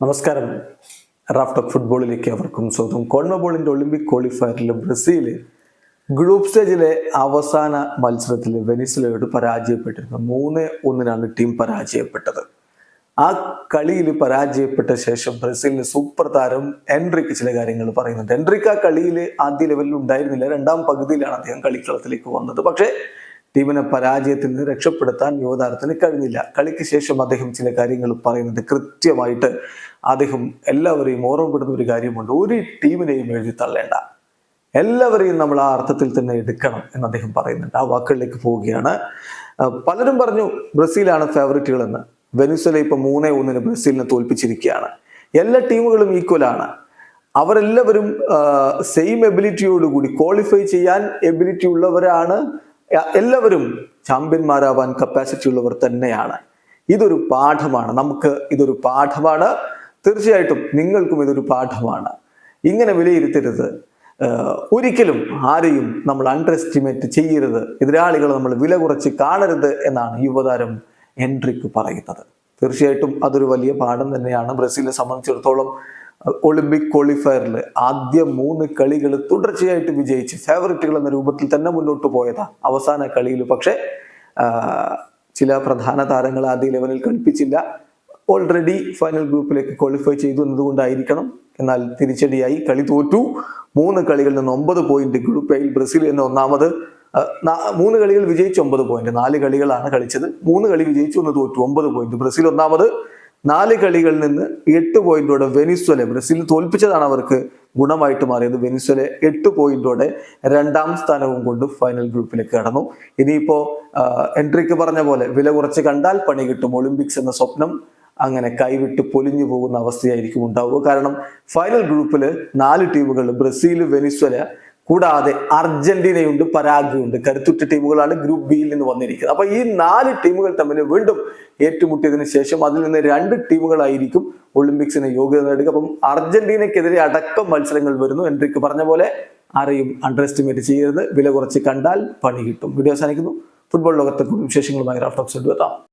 നമസ്കാരം. റാഫ്റ്റോക്ക് ഫുട്ബോളിലേക്ക് അവർക്കും സ്വാഗതം. കോൺമബോളിന്റെ ഒളിമ്പിക് ക്വാളിഫയറിൽ ബ്രസീൽ ഗ്രൂപ്പ് സ്റ്റേജിലെ അവസാന മത്സരത്തിൽ വെനിസിലയോട് പരാജയപ്പെട്ടിരുന്നു. മൂന്ന് ഒന്നിനാണ് ടീം പരാജയപ്പെട്ടത്. ആ കളിയിൽ പരാജയപ്പെട്ട ശേഷം ബ്രസീലിന് സൂപ്പർ താരം എൻട്രിക്ക് ചില കാര്യങ്ങൾ പറയുന്നുണ്ട്. എൻട്രിക്ക് ആ കളിയിൽ ആദ്യ ലെവലിൽ ഉണ്ടായിരുന്നില്ല. രണ്ടാം പകുതിയിലാണ് അദ്ദേഹം കളിക്കളത്തിലേക്ക് വന്നത്. പക്ഷേ ടീമിനെ പരാജയത്തിൽ നിന്ന് രക്ഷപ്പെടുത്താൻ യുവതാരത്തിന് കഴിഞ്ഞില്ല. കളിക്ക് ശേഷം അദ്ദേഹം ചില കാര്യങ്ങൾ പറയുന്നത് കൃത്യമായിട്ട് അദ്ദേഹം എല്ലാവരെയും ഓർമ്മപ്പെടുന്ന ഒരു കാര്യമുണ്ട്. ഒരു ടീമിനെയും എഴുതി തള്ളേണ്ട. എല്ലാവരെയും നമ്മൾ ആ അർത്ഥത്തിൽ തന്നെ എടുക്കണം എന്ന് അദ്ദേഹം പറയുന്നുണ്ട്. ആ വാക്കുകളിലേക്ക് പോവുകയാണ്. പലരും പറഞ്ഞു ബ്രസീലാണ് ഫേവറേറ്റുകൾ എന്ന് വെനിസ്വല ഇപ്പൊ മൂന്നേ ഒന്നിന് ബ്രസീലിനെ തോൽപ്പിച്ചിരിക്കുകയാണ്. എല്ലാ ടീമുകളും ഈക്വലാണ് അവരെല്ലാവരും സെയിം എബിലിറ്റിയോടുകൂടി ക്വാളിഫൈ ചെയ്യാൻ എബിലിറ്റി ഉള്ളവരാണ്. എല്ലാവരും ചാമ്പ്യന്മാരാവാൻ കപ്പാസിറ്റി ഉള്ളവർ തന്നെയാണ്. ഇതൊരു പാഠമാണ്. നമുക്ക് ഇതൊരു പാഠമാണ്. തീർച്ചയായിട്ടും നിങ്ങൾക്കും ഇതൊരു പാഠമാണ്. ഇങ്ങനെ വിലയിരുത്തരുത്. ഒരിക്കലും ആരെയും നമ്മൾ അണ്ടർ എസ്റ്റിമേറ്റ് ചെയ്യരുത്. എതിരാളികളെ നമ്മൾ വില കുറച്ച് കാണരുത് എന്നാണ് യുവതാരം എൻട്രിക്ക് പറയുന്നത്. തീർച്ചയായിട്ടും അതൊരു വലിയ പാഠം തന്നെയാണ്. ബ്രസീലിനെ സംബന്ധിച്ചിടത്തോളം ഒളിമ്പിക് ക്വാളിഫയറിൽ ആദ്യ മൂന്ന് കളികൾ തുടർച്ചയായിട്ട് വിജയിച്ച് ഫേവറേറ്റുകൾ എന്ന രൂപത്തിൽ തന്നെ മുന്നോട്ട് പോയതാ അവസാന കളിയിൽ പക്ഷേ ചില പ്രധാന താരങ്ങൾ ആദ്യ ലെവലിൽ കളിപ്പിച്ചില്ല. ഓൾറെഡി ഫൈനൽ ഗ്രൂപ്പിലേക്ക് ക്വാളിഫൈ ചെയ്തു എന്നതുകൊണ്ടായിരിക്കണം. എന്നാൽ തിരിച്ചടിയായി കളി തോറ്റു. മൂന്ന് കളികളിൽ നിന്ന് ഒമ്പത് പോയിന്റ് ഗ്രൂപ്പ് എയിൽ ബ്രസീൽ എന്ന ഒന്നാമത് മൂന്ന് കളികൾ വിജയിച്ച് ഒമ്പത് പോയിന്റ് നാല് കളികളാണ് കളിച്ചത്. മൂന്ന് കളി വിജയിച്ചു ഒന്ന് തോറ്റു ഒമ്പത് പോയിന്റ് ബ്രസീൽ ഒന്നാമത് നാല് കളികളിൽ നിന്ന് എട്ട് പോയിന്റോടെ വെനിസ്വലെ ബ്രസീൽ തോൽപ്പിച്ചതാണ് അവർക്ക് ഗുണമായിട്ട് മാറിയത്. വെനിസ്വലെ എട്ട് പോയിന്റോടെ രണ്ടാം സ്ഥാനവും കൊണ്ട് ഫൈനൽ ഗ്രൂപ്പിലേക്ക് കടന്നു. ഇനിയിപ്പോ എൻട്രിക്ക് പറഞ്ഞ പോലെ വില കുറച്ച് കണ്ടാൽ പണി കിട്ടും. ഒളിമ്പിക്സ് എന്ന സ്വപ്നം അങ്ങനെ കൈവിട്ട് പൊലിഞ്ഞു പോകുന്ന അവസ്ഥയായിരിക്കും ഉണ്ടാവുക. കാരണം ഫൈനൽ ഗ്രൂപ്പിൽ നാല് ടീമുകൾ ബ്രസീൽ വെനിസ്വല കൂടാതെ അർജന്റീനയുണ്ട് പരാഗ്വയുണ്ട്. കരുത്തുറ്റ ടീമുകളാണ് ഗ്രൂപ്പ് ബിയിൽ നിന്ന് വന്നിരിക്കുന്നത്. അപ്പൊ ഈ നാല് ടീമുകൾ തമ്മിൽ വീണ്ടും ഏറ്റുമുട്ടിയതിനു ശേഷം അതിൽ നിന്ന് രണ്ട് ടീമുകളായിരിക്കും ഒളിമ്പിക്സിന് യോഗ്യത നേടുക. അപ്പം അർജന്റീനയ്ക്കെതിരെ അടക്കം മത്സരങ്ങൾ വരുന്നു. എൻട്രിക്ക് പറഞ്ഞ പോലെ ആരെയും അണ്ടർ എസ്റ്റിമേറ്റ് ചെയ്യരുത്. വില കുറച്ച് കണ്ടാൽ പണി കിട്ടും. വീഡിയോ അവസാനിക്കുന്നു. ഫുട്ബോൾ ലോകത്തെ കൂടുതൽ വിശേഷങ്ങളുമായി റാഫ്റ്റോക്സ് എത്താം.